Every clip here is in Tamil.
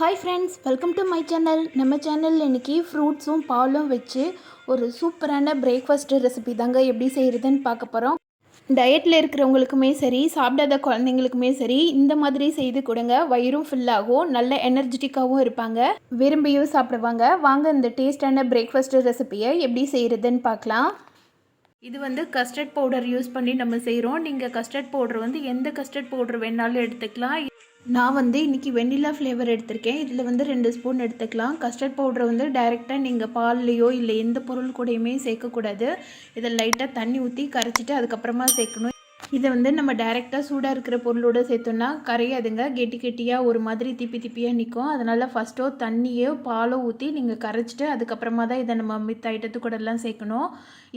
Hi friends welcome to my channel நம்ம சேனலில் இன்றைக்கி ஃப்ரூட்ஸும் பாலும் வச்சு ஒரு சூப்பரான பிரேக்ஃபாஸ்ட் ரெசிபி தாங்க எப்படி செய்கிறதுன்னு பார்க்க போகிறோம் டயட்டில் இருக்கிறவங்களுக்குமே சரி சாப்பிடாத குழந்தைங்களுக்குமே சரி இந்த மாதிரி செய்து கொடுங்க. வயிறும் ஃபுல்லாகும் நல்ல எனர்ஜெட்டிக்காகவும் இருப்பாங்க. விரும்பியும் சாப்பிடுவாங்க. வாங்க இந்த டேஸ்டான பிரேக்ஃபாஸ்ட் ரெசிபியை எப்படி செய்கிறதுன்னு பார்க்கலாம். இது வந்து கஸ்டர்ட் பவுடர் யூஸ் பண்ணி நம்ம செய்கிறோம் நீங்கள் கஸ்டர்ட் பவுடர் வந்து எந்த கஸ்டர்ட் பவுடர் வேணாலும் எடுத்துக்கலாம். நான் வந்து இன்றைக்கி வெண்ணிலா ஃப்ளேவர் எடுத்திருக்கேன். இதில் வந்து ரெண்டு ஸ்பூன் எடுத்துக்கலாம். கஸ்டர்ட் பவுடரை வந்து டைரெக்டாக நீங்கள் பால்லையோ இல்லை எந்த பொருள் கூடயுமே சேர்க்கக்கூடாது. இதை லைட்டாக தண்ணி ஊற்றி கரைச்சிட்டு அதுக்கப்புறமா சேர்க்கணும். இதை வந்து நம்ம டைரெக்டாக சூடாக இருக்கிற பொருளோடு சேர்த்தோன்னா கரையாதுங்க கெட்டி கெட்டியாக ஒரு மாதிரி திப்பி திப்பியாக நிற்கும் அதனால் ஃபஸ்ட்டோ தண்ணியோ பாலோ ஊற்றி நீங்கள் கரைச்சிட்டு அதுக்கப்புறமா தான் இதை நம்ம மித்த ஐட்டத்து கூடலாம் சேர்க்கணும்.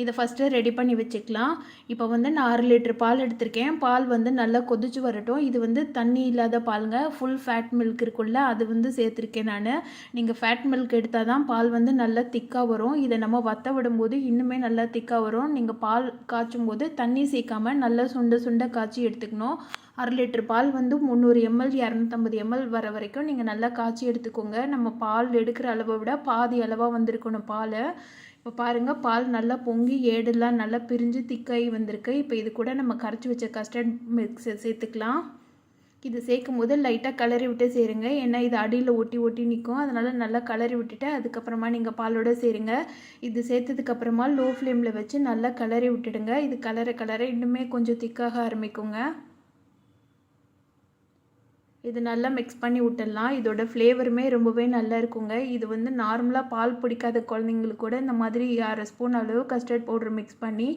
இதை ஃபஸ்ட்டு ரெடி பண்ணி வச்சுக்கலாம். இப்போ வந்து நான் ஆறு லிட்டர் பால் எடுத்திருக்கேன். பால் வந்து நல்லா கொதிச்சு வரட்டும். இது வந்து தண்ணி இல்லாத பாலுங்க. ஃபுல் ஃபேட் மில்க் இருக்குல்ல அது வந்து சேர்த்துருக்கேன் நான். நீங்கள் ஃபேட் மில்க் எடுத்தால் தான் பால் வந்து நல்லா திக்காக வரும். இதை நம்ம வத்த விடும்போது இன்னுமே நல்லா திக்காக வரும். நீங்கள் பால் காய்ச்சும் போது தண்ணி சேர்க்காமல் நல்லா சுண்ட சுண்ட காய்ச்சி எடுத்துக்கணும். அரை லிட்டர் பால் வந்து முந்நூறு எம்எல் இரநூத்தம்பது எம்எல் வர வரைக்கும் நீங்கள் நல்லா காய்ச்சி எடுத்துக்கோங்க. நம்ம பால் எடுக்கிற அளவை விட பாதி அளவாக வந்திருக்கணும் பால். இப்போ பாருங்கள் பால் நல்லா பொங்கி ஏடெல்லாம் நல்லா பிரிஞ்சு திக்காகி வந்திருக்கு. இப்போ இது கூட நம்ம கரைச்சி வச்ச கஸ்டர்ட் மிக்ஸ் சேர்த்துக்கலாம். இது சேர்க்கும் போது லைட்டாக கலரி விட்டு சேருங்க. ஏன்னா இது அடியில் ஒட்டி ஒட்டி நிற்கும் அதனால் நல்லா கலரி விட்டுட்டு அதுக்கப்புறமா நீங்கள் பாலோட சேருங்க. இது சேர்த்ததுக்கப்புறமா லோ ஃப்ளேமில் வச்சு நல்லா கலரி விட்டுடுங்க. இது கலரை கலரை இன்னுமே கொஞ்சம் திக்காக ஆரம்பிக்குங்க. இது நல்லா மிக்ஸ் பண்ணி விட்டுடலாம் இதோட ஃப்ளேவருமே ரொம்பவே நல்லா இருக்குங்க. இது வந்து நார்மலாக பால் பிடிக்காத குழந்தைங்களுக்கு கூட இந்த மாதிரி அரை ஸ்பூன் அளவு கஸ்டர்ட் பவுடர் மிக்ஸ் பண்ணி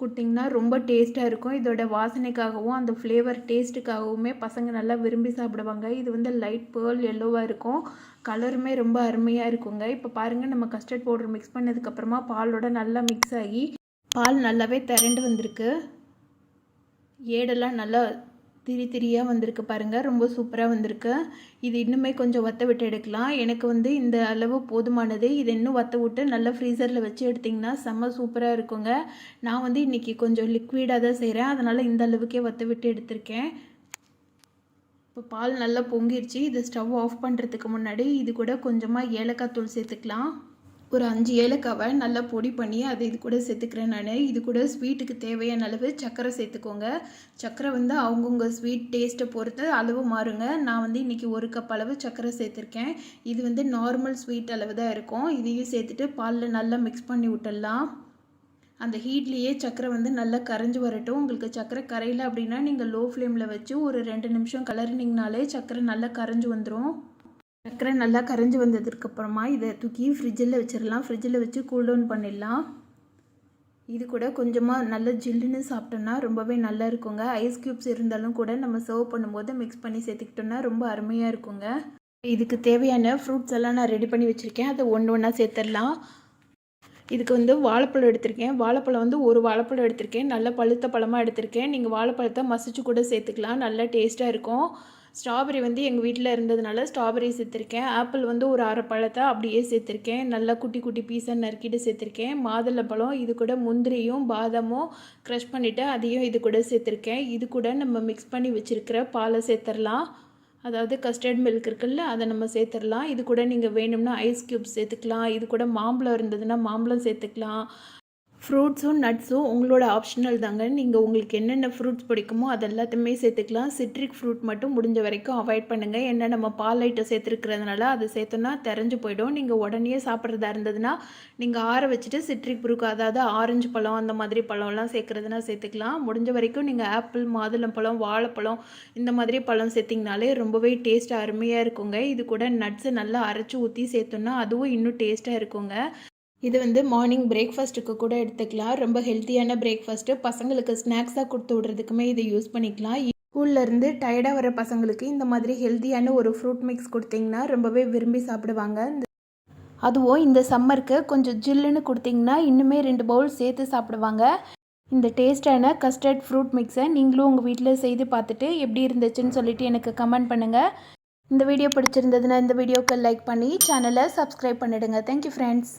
கொடுத்திங்கன்னா ரொம்ப டேஸ்ட்டாக இருக்கும். இதோட வாசனைக்காகவும் அந்த ஃப்ளேவர் டேஸ்ட்டுக்காகவுமே பசங்க நல்லா விரும்பி சாப்பிடுவாங்க. இது வந்து லைட் பேர்ல் எல்லோவாக இருக்கும். கலருமே ரொம்ப அருமையாக இருக்குங்க. இப்போ பாருங்கள் நம்ம கஸ்டர்ட் பவுடர் மிக்ஸ் பண்ணதுக்கப்புறமா பாலோட நல்லா மிக்ஸ் ஆகி பால் நல்லாவே திரண்டு வந்திருக்கு. ஏடெல்லாம் நல்லா திரி திரியாக வந்திருக்கு பாருங்கள் ரொம்ப சூப்பராக வந்திருக்கு. இது இன்னுமே கொஞ்சம் வத்த விட்டு எடுக்கலாம். எனக்கு வந்து இந்த அளவு போதுமானது. இது இன்னும் வத்த விட்டு நல்லா ஃப்ரீசரில் வச்சு எடுத்திங்கன்னா செம்ம சூப்பராக இருக்குங்க. நான் வந்து இன்றைக்கி கொஞ்சம் லிக்விடாக தான் செய்கிறேன் அதனால் இந்த அளவுக்கே வத்த விட்டு எடுத்திருக்கேன். இப்போ பால் நல்லா பொங்கிருச்சு. இது ஸ்டவ் ஆஃப் பண்ணுறதுக்கு முன்னாடி இது கூட கொஞ்சமாக ஏலக்காய் தூள் சேர்த்துக்கலாம். ஒரு அஞ்சு ஏலக்காவை நல்லா பொடி பண்ணி அதை இது கூட சேர்த்துக்கிறேன் நான். இது கூட ஸ்வீட்டுக்கு தேவையான அளவு சர்க்கரை சேர்த்துக்கோங்க. சர்க்கரை வந்து அவங்கவுங்க ஸ்வீட் டேஸ்ட்டை பொறுத்து அளவு மாறுங்க. நான் வந்து இன்றைக்கி ஒரு கப் அளவு சர்க்கரை சேர்த்துருக்கேன். இது வந்து நார்மல் ஸ்வீட் அளவு தான் இருக்கும். இதையும் சேர்த்துட்டு பாலில் நல்லா மிக்ஸ் பண்ணி விட்டுடலாம். அந்த ஹீட்லேயே சர்க்கரை வந்து நல்லா கரைஞ்சி வரட்டும். உங்களுக்கு சர்க்கரை கரையில் அப்படின்னா நீங்கள் லோ ஃப்ளேமில் வச்சு ஒரு ரெண்டு நிமிஷம் கலரினிங்கனாலே சர்க்கரை நல்லா கரைஞ்சி வந்துடும் சர்க்கரை நல்லா கரைஞ்சி வந்ததுக்கப்புறமா இதை தூக்கி ஃப்ரிட்ஜில் வச்சிடலாம் ஃப்ரிட்ஜில் வச்சு கூல்டவுன் பண்ணிடலாம். இது கூட கொஞ்சமாக நல்ல ஜில்லுன்னு சாப்பிட்டோன்னா ரொம்பவே நல்லா இருக்குங்க. ஐஸ் க்யூப்ஸ் இருந்தாலும் கூட நம்ம சர்வ் பண்ணும்போது மிக்ஸ் பண்ணி சேர்த்துக்கிட்டோன்னா ரொம்ப அருமையாக இருக்குங்க. இதுக்கு தேவையான ஃப்ரூட்ஸ் எல்லாம் நான் ரெடி பண்ணி வச்சுருக்கேன். அதை ஒன்று ஒன்றா சேர்த்துடலாம். இதுக்கு வந்து வாழைப்பழம் எடுத்திருக்கேன். வாழைப்பழம் வந்து ஒரு வாழைப்பழம் எடுத்திருக்கேன். நல்ல பழுத்த பழமாக எடுத்திருக்கேன். நீங்கள் வாழைப்பழத்தை மசிச்சு கூட சேர்த்துக்கலாம். நல்லா டேஸ்ட்டாக இருக்கும். ஸ்ட்ராபெரி வந்து எங்கள் வீட்டில் இருந்ததுனால ஸ்ட்ராபெரி சேர்த்துருக்கேன். ஆப்பிள் வந்து ஒரு அரை பழத்தை அப்படியே சேர்த்துருக்கேன். நல்லா குட்டி குட்டி பீஸாக நறுக்கிட்டு சேர்த்துருக்கேன். மாதுளப்பழம் இது கூட முந்திரியும் பாதாமும் க்ரஷ் பண்ணிவிட்டு அதையும் இது கூட சேர்த்துருக்கேன். இது கூட நம்ம மிக்ஸ் பண்ணி வச்சுருக்கிற பாலை சேர்த்துடலாம் அதாவது கஸ்டர்ட் மில்க் இருக்குல்ல அதை நம்ம சேர்த்துடலாம் இது கூட நீங்கள் வேணும்னா ஐஸ் க்யூப் சேர்த்துக்கலாம். இது கூட மாம்பழம் இருந்ததுன்னா மாம்பழம் சேர்த்துக்கலாம். ஃப்ரூட்ஸும் நட்ஸும் உங்களோட ஆப்ஷனல் தாங்க. நீங்கள் உங்களுக்கு என்னென்ன ஃப்ரூட்ஸ் பிடிக்குமோ அது எல்லாத்தையுமே சேர்த்துக்கலாம். சிட்ரிக் ஃப்ரூட் மட்டும் முடிஞ்ச வரைக்கும் அவாய்ட் பண்ணுங்கள் என்ன நம்ம பால் ஐட்டம் சேர்த்துருக்கிறதுனால அது சேர்த்தோன்னா தெரிஞ்சு போயிடும். நீங்கள் உடனே சாப்பிட்றதா இருந்ததுன்னா நீங்கள் ஆற வச்சுட்டு சிட்ரிக் ப்ரூக் அதாவது ஆரஞ்சு பழம் அந்த மாதிரி பழம்லாம் சேர்க்குறதுனா சேர்த்துக்கலாம். முடிஞ்ச வரைக்கும் நீங்கள் ஆப்பிள் மாதுளம்பழம் வாழைப்பழம் இந்த மாதிரி பழம் சேர்த்திங்கனாலே ரொம்பவே டேஸ்ட் அருமையாக இருக்குங்க. இது கூட நட்ஸை நல்லா அரைச்சி ஊற்றி சேர்த்தோன்னா அதுவும் இன்னும் டேஸ்ட்டாக இருக்குங்க. இது வந்து மார்னிங் பிரேக்ஃபாஸ்ட்டுக்கு கூட எடுத்துக்கலாம். ரொம்ப ஹெல்த்தியான பிரேக்ஃபாஸ்ட்டு பசங்களுக்கு ஸ்நாக்ஸாக கொடுத்து விட்றதுக்குமே இதை யூஸ் பண்ணிக்கலாம். ஸ்கூல்லேருந்து டயர்டாக வர பசங்களுக்கு இந்த மாதிரி ஹெல்த்தியான ஒரு ஃப்ரூட் மிக்ஸ் கொடுத்தீங்கன்னா ரொம்பவே விரும்பி சாப்பிடுவாங்க. அதுவும் இந்த சம்மருக்கு கொஞ்சம் ஜில்லுன்னு கொடுத்தீங்கன்னா இன்னுமே ரெண்டு பவுல் சேர்த்து சாப்பிடுவாங்க. இந்த டேஸ்டான கஸ்டர்ட் ஃப்ரூட் மிக்ஸை நீங்களும் உங்கள் வீட்டில் செய்து பார்த்துட்டு எப்படி இருந்துச்சுன்னு சொல்லிட்டு எனக்கு கமெண்ட் பண்ணுங்கள் இந்த வீடியோ பிடிச்சிருந்ததுன்னா இந்த வீடியோக்கு லைக் பண்ணி சேனலை சப்ஸ்கிரைப் பண்ணிவிடுங்க தேங்க்யூ ஃப்ரெண்ட்ஸ்